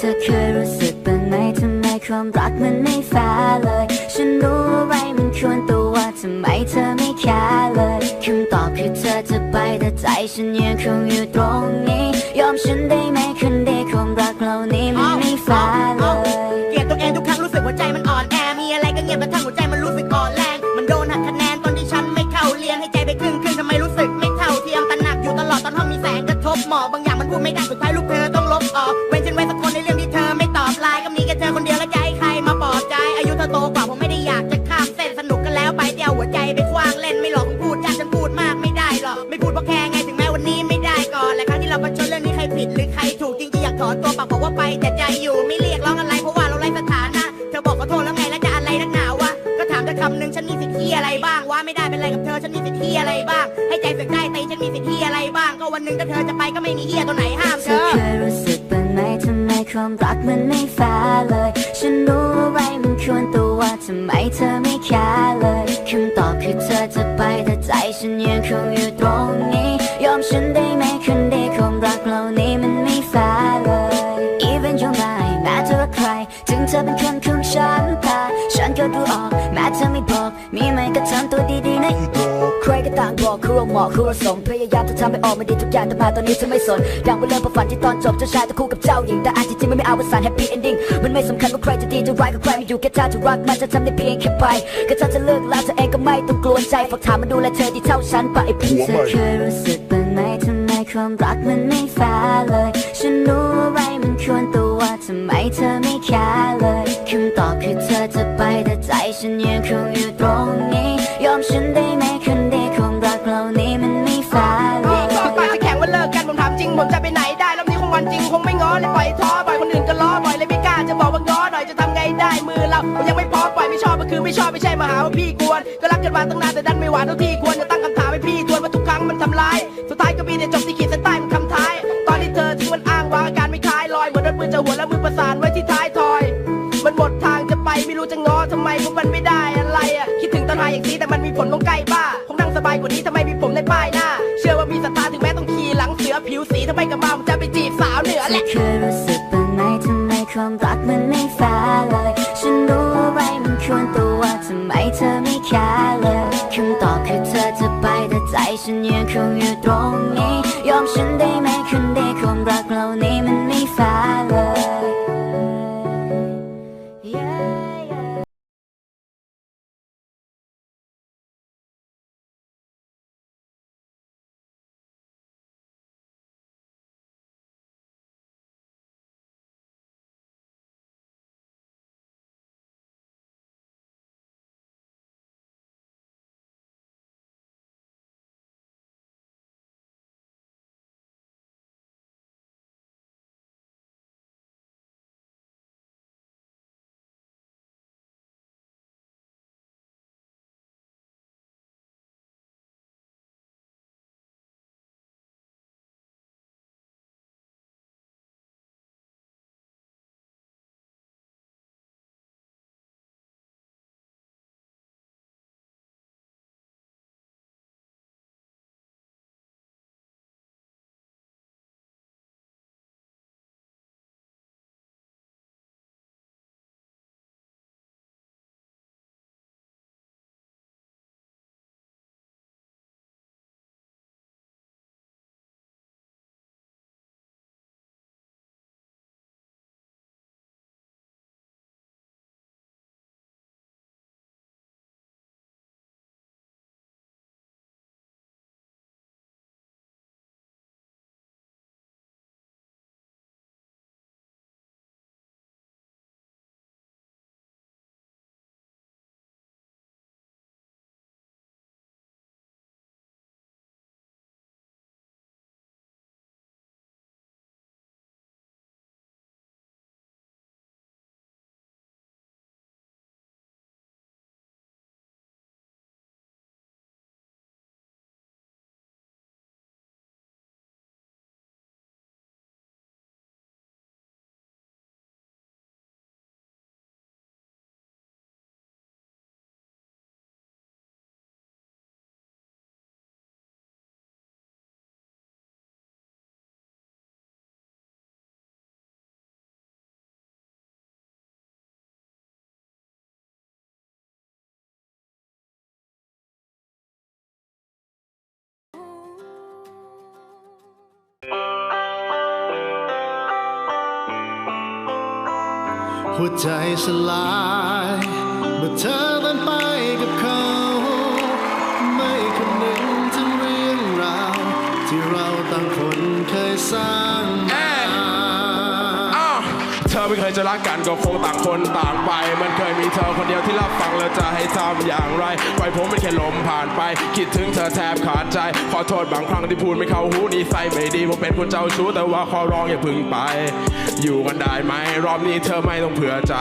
เธอเคยรู้สึกบ้างไหมทำไมความรักมันไม่แฟร์เลย ฉันรู้อะไรมันควรตัว่าทำไมเธอไม่แคร์เลยคำตอบคือเธอจะไปแต่ใจฉันยังคงอยู่ตรงนี้ ยอมฉันได้ไหมคืนเดียวความรักเหล่านี้มันไม่แฟร์ ดหรือใครถูกจริงๆอยากถอนตัวปากบอกว่าไปแต่ใจอยู่ไม่เรียกร้องอะไรเพราะว่าเราไร้สถานะเธอบอกขอโทษแล้วไงแล้วจะอะไรนักหนาวะก็ถามเธอคำหนึ่งฉันมีสิทธิ์อะไรบ้างว่าไม่ได้เป็นไรกับเธอฉันมีสิทธิ์อะไรบ้าง ให้ใจสึกได้ตีฉันมีสิทธิ์อะไรบ้าง ก็วันหนึ่งถ้าเธอจะไปก็ไม่มีเฮียตัวไหนห้ามเธอเคยรู้สึกบ้างไหมทำไมความรักมันไม่แฟร์เลย ฉันรู้อะไรมันควรตัวทำไมเธอไม่แคร์เลยคำตอบคือเธอจะไปแต่ใจฉันยังคงอยู่ ก็ต่างบอกคือเราเหมาะคือเราสมพยายามจะทำให้ออกมาดีทุกอย่างแต่มาตอนนี้เธอไม่สนดังไปเริ่มพอฝันที่ตอนจบเจ้าชายต้องคู่กับเจ้าหญิงแต่อาจจริงๆมันไม่เอาวสานแฮปปี้เอนดิ้งมันไม่สำคัญว่าใครจะดีจะร้ายก็ใครไม่อยู่แค่เธอจะรักมันจะทำได้เพียงแค่ไปก็ถ้าจะเลิกแล้วเธอเองก็ไม่ต้องกลัวใจฝากถามมันดูแลเธอที่เท่าฉันไปไอ้ผัวเธอเคยรู้สึกบ้างไหมทำไมความรักมันไม่แฟร์เลย ฉันรู้อะไรมันควรตัวทำไมเธอไม่แคร์เลยคำตอบคือเธอจะไปแต่ใจฉันยังคงอยู่ตรงนี้ ยอมฉันได้ จริงคงไม่ง้อเลยปล่อยท้อปล่อยคนอื่นก็ล้อปล่อยเลยไม่กล้าจะบอกว่าง้อหน่อยจะทำไงได้มือเราผมยังไม่พร้อมปล่อยไม่ชอบก็คือไม่ชอบไม่ใช่มาหาว่าพี่กวนก็รักกันมาตั้งนานแต่ดันไม่หวานเท่าที่ควรจะตั้งคำถามให้พี่ทวนว่าทุกครั้งมันทำร้ายสุดท้ายก็มีแต่จบที่ขีดเส้นใต้มันคำท้าย ตอนที่เธอทิ้งมันอ้างวางอาการไม่คล้ายลอยเหมือนรถมือจะหัวและมือประสานไว้ที่ท้ายทอย มันหมดทางจะไปไม่รู้จะง้อทำไมเพราะมันไม่ได้อะไรอะคิดถึงตอนหายอย่างนี้แต่มันมีผลต้องใกล้บ้าคงนั่งสบายกว่านี้ทำไมมีผมในป้ายหน้า เชื่อว่ามีศรัทธาถึง ผิวสีทำไมกับมาจะไปจีบสาวเหนือแหละเคยรู้สึกบ้างไหมทำไมความรักมันไม่แฟร์เลย ฉันรู้อะไรมันควรตัวทำไมเธอไม่แคร์เลยคำตอบคือเธอจะไปแต่ใจฉันยังคงอยู่ตรงนี้ ยอมฉันได้ไหมคนดีความรักเหล่านี้มันไม่แฟร์ หัวใจสลายเมื่อเธอ จะรักกันก็คงต่างคนต่างไป มันเคยมีเธอคนเดียวที่รับฟังแล้วจะให้ทำอย่างไรปล่ผมเป็นแค่ลมผ่านไป คิดถึงเธอแทบขาดใจ ขอโทษบางครั้งที่พูดไม่เข้าหูนี่ใส่ไม่ดีผมเป็นคนเจ้าชู้แต่ว่าขอร้องอย่าพึ่งไป อยู่กันได้ไหม รอบนี้เธอไม่ต้องเผื่อใจ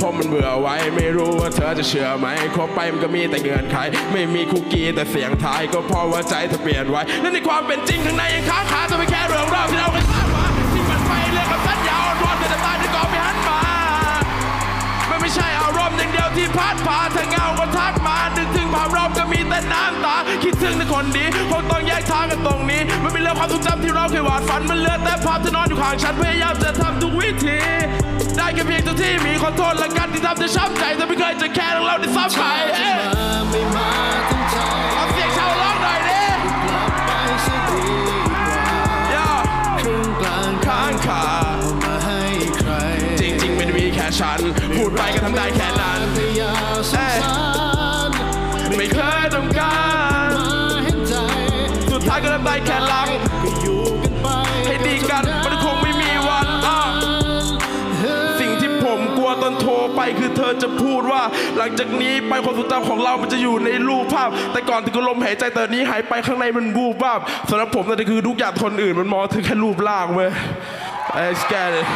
ผมมันเบื่อไว้ ไม่รู้ว่าเธอจะเชื่อไหมคบไปมันก็มีแต่เงื่อนไข ไม่มีคุกกี้แต่เสียงทายก็พอว่าใจเธอเปลี่ยนไว้และในความเป็นจริงข้างในยังค้างคาจะไปแค่เรื่องราวที่เราเคย และน้ำตา คิดถึงในคนดีคงต้องแยกทางกันตรงนี้ มันเป็นเรื่องความทรงจำที่เราเคยหวาดฝัน มันเลือแต่ภาพที่นอนอยู่ข้างฉัน พยายามจะทำทุกวิธี ได้แค่เพียงตัวที่มีขอโทษละกันที่ทำจะช้ำใจแต่ไม่เคยจะแคร์เราได้ซ้ำใคร คือเธอจะพูดว่า หลังจากนี้ไปความทรงจำของเรา มันจะอยู่ในรูปภาพ แต่ก่อนถึงกลมหายใจแต่นนี้หายไปข้างในมันบูบบ้าสำหรับผมนั่นคือทุกอย่างคนอื่นมันมองถึงแค่รูปร่างเว้ยไอ้แกเลย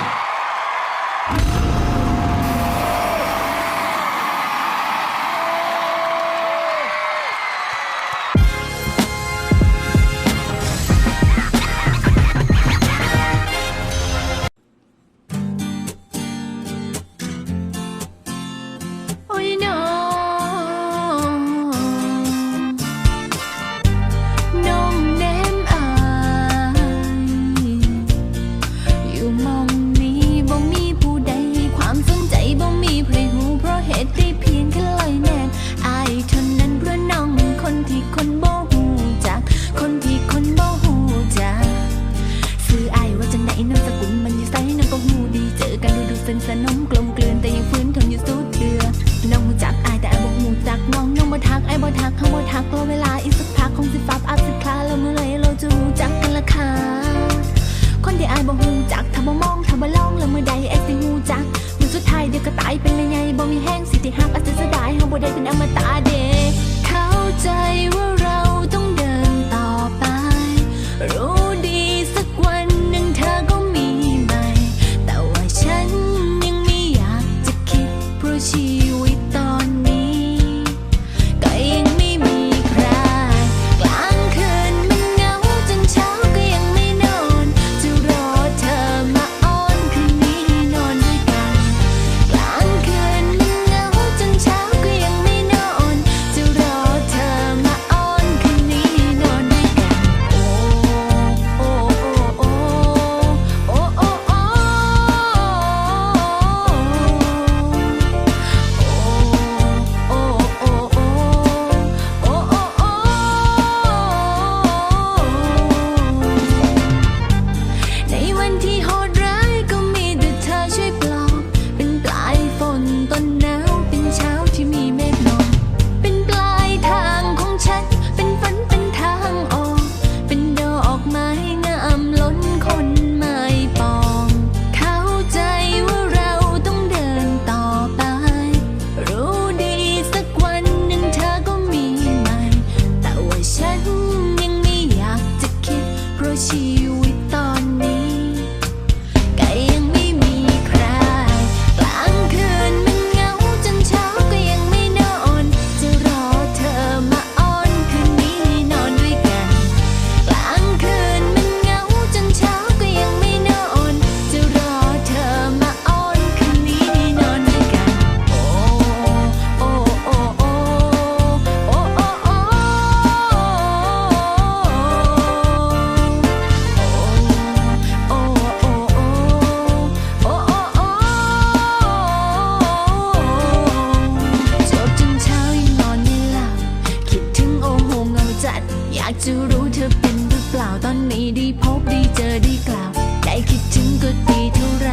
ากจะรู้เธอเป็นหรือเปล่าตอนนี้ได้พบได้เจอได้กล่าว ได้คิดถึงก็ดีเท่าไร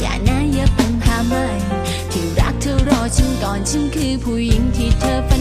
อย่านาอย่าเพิ่งหาใหม่ที่รักเธอรอฉันก่อนฉันคือผู้หญิงที่เธอ